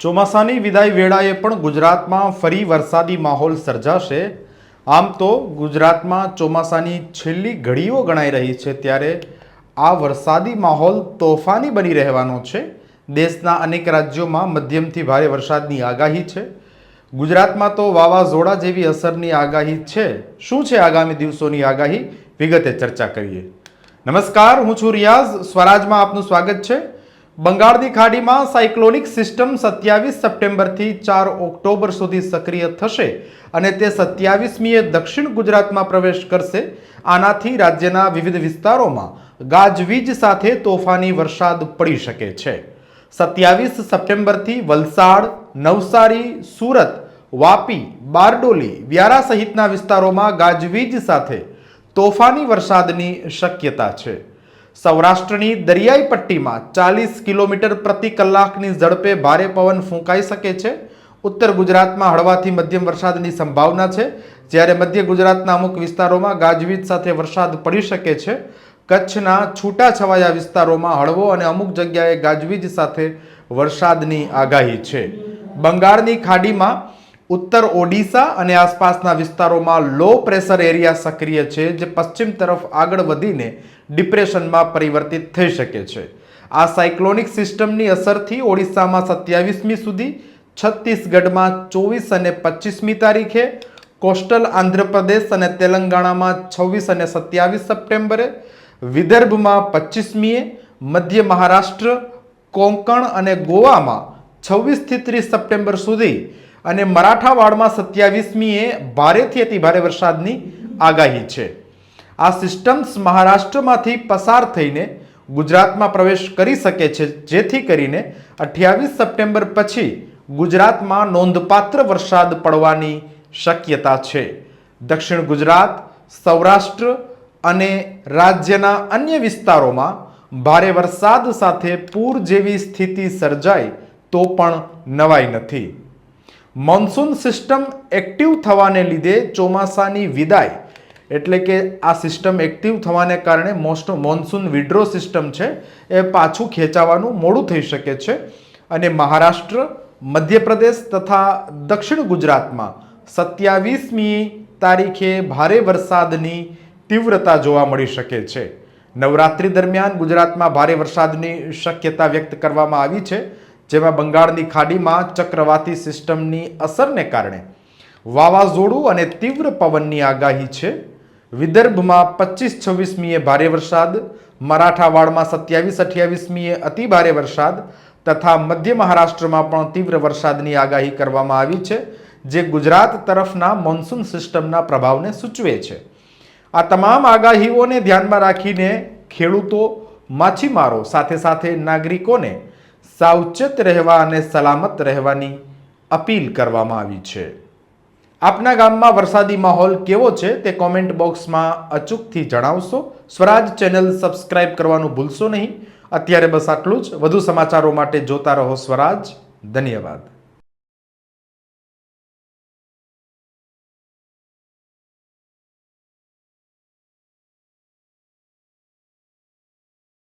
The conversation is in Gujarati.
ચોમાસાની વિદાય વેળાએ પણ ગુજરાતમાં ફરી વરસાદી માહોલ સર્જાશે. આમ તો ગુજરાતમાં ચોમાસાની છેલ્લી ઘડીઓ ગણાઈ રહી છે ત્યારે આ વરસાદી માહોલ તોફાની બની રહેવાનો છે. દેશના અનેક રાજ્યોમાં મધ્યમથી ભારે વરસાદની આગાહી છે. ગુજરાતમાં તો વાવાઝોડા જેવી અસરની આગાહી છે. શું છે આગામી દિવસોની આગાહી? વિગતે ચર્ચા કરીએ. નમસ્કાર, હું છું રિયાઝ. સ્વરાજમાં આપનું સ્વાગત છે. બંગાળની ખાડીમાં સાયક્લોનિક સિસ્ટમ સત્યાવીસ સપ્ટેમ્બરથી ચાર ઓક્ટોબર સુધી સક્રિય થશે અને તે સત્યાવીસમીએ દક્ષિણ ગુજરાતમાં પ્રવેશ કરશે. આનાથી રાજ્યના વિવિધ વિસ્તારોમાં ગાજવીજ સાથે તોફાની વરસાદ પડી શકે છે. સત્યાવીસ સપ્ટેમ્બરથી વલસાડ, નવસારી, સુરત, વાપી, બારડોલી, વ્યારા સહિતના વિસ્તારોમાં ગાજવીજ સાથે તોફાની વરસાદની શક્યતા છે. સૌરાષ્ટ્રની દરિયાઈ પટ્ટીમાં ચાલીસ કિલોમીટર પ્રતિ કલાકની ઝડપે ભારે પવન ફૂંકાઈ શકે છે. ઉત્તર ગુજરાતમાં હળવાથી મધ્યમ વરસાદની સંભાવના છે. જ્યારે મધ્ય ગુજરાતના અમુક વિસ્તારોમાં ગાજવીજ સાથે વરસાદ પડી શકે છે. કચ્છના છૂટાછવાયા વિસ્તારોમાં હળવો અને અમુક જગ્યાએ ગાજવીજ સાથે વરસાદની આગાહી છે. બંગાળની ખાડીમાં ઉત્તર ઓડિશા અને આસપાસના વિસ્તારોમાં લો પ્રેશર એરિયા સક્રિય છે, જે પશ્ચિમ તરફ આગળ વધીને ડિપ્રેશનમાં પરિવર્તિત થઈ શકે છે. આ સાયક્લોનિક સિસ્ટમની અસરથી ઓડિશામાં સત્યાવીસમી સુધી, છત્તીસગઢમાં ચોવીસ અને પચીસમી તારીખે, કોસ્ટલ આંધ્રપ્રદેશ અને તેલંગાણામાં છવ્વીસ અને સત્યાવીસ સપ્ટેમ્બરે, વિદર્ભમાં પચીસમીએ મધ્ય મહારાષ્ટ્ર, કોંકણ અને ગોવામાં છવ્વીસથી ત્રીસ સપ્ટેમ્બર સુધી અને મરાઠાવાડમાં સત્યાવીસમીએ ભારેથી અતિ ભારે વરસાદની આગાહી છે. આ સિસ્ટમ્સ મહારાષ્ટ્રમાંથી પસાર થઈને ગુજરાતમાં પ્રવેશ કરી શકે છે, જેથી કરીને અઠ્યાવીસ સપ્ટેમ્બર પછી ગુજરાતમાં નોંધપાત્ર વરસાદ પડવાની શક્યતા છે. દક્ષિણ ગુજરાત, સૌરાષ્ટ્ર અને રાજ્યના અન્ય વિસ્તારોમાં ભારે વરસાદ સાથે પૂર જેવી સ્થિતિ સર્જાય તો પણ નવાઈ નથી. મોન્સૂન સિસ્ટમ એક્ટિવ થવાને લીધે ચોમાસાની વિદાય, એટલે કે આ સિસ્ટમ એક્ટિવ થવાને કારણે મોસ્ટ મોન્સૂન વિડ્રો સિસ્ટમ છે, એ પાછું ખેંચાવાનું મોડું થઈ શકે છે. અને મહારાષ્ટ્ર, મધ્યપ્રદેશ તથા દક્ષિણ ગુજરાતમાં સત્યાવીસમી તારીખે ભારે વરસાદની તીવ્રતા જોવા મળી શકે છે. નવરાત્રી દરમિયાન ગુજરાતમાં ભારે વરસાદની શક્યતા વ્યક્ત કરવામાં આવી છે. જેમાં બંગાળની ખાડીમાં ચક્રવાતી સિસ્ટમની અસરને કારણે વાવાઝોડું અને તીવ્ર પવનની આગાહી છે. વિદર્ભમાં પચીસ છવ્વીસમીએ ભારે વરસાદ, મરાઠાવાડમાં સત્યાવીસ અઠ્યાવીસમીએ અતિ ભારે વરસાદ તથા મધ્ય મહારાષ્ટ્રમાં પણ તીવ્ર વરસાદની આગાહી કરવામાં આવી છે, જે ગુજરાત તરફના મોન્સૂન સિસ્ટમના પ્રભાવને સૂચવે છે. આ તમામ આગાહીઓને ધ્યાનમાં રાખીને ખેડૂતો માછીમારો સાથે સાથે નાગરિકોને સાવચેત રહેવા અને સલામત રહેવાની અપીલ કરવામાં આવી છે. આપના ગામમાં વરસાદી માહોલ કેવો છે તે કોમેન્ટ બોક્સમાં અચૂકથી જણાવશો. સ્વરાજ ચેનલ સબસ્ક્રાઇબ કરવાનું ભૂલશો નહીં. અત્યારે બસ આટલું જ. વધુ સમાચારો માટે જોતા રહો સ્વરાજ. ધન્યવાદ.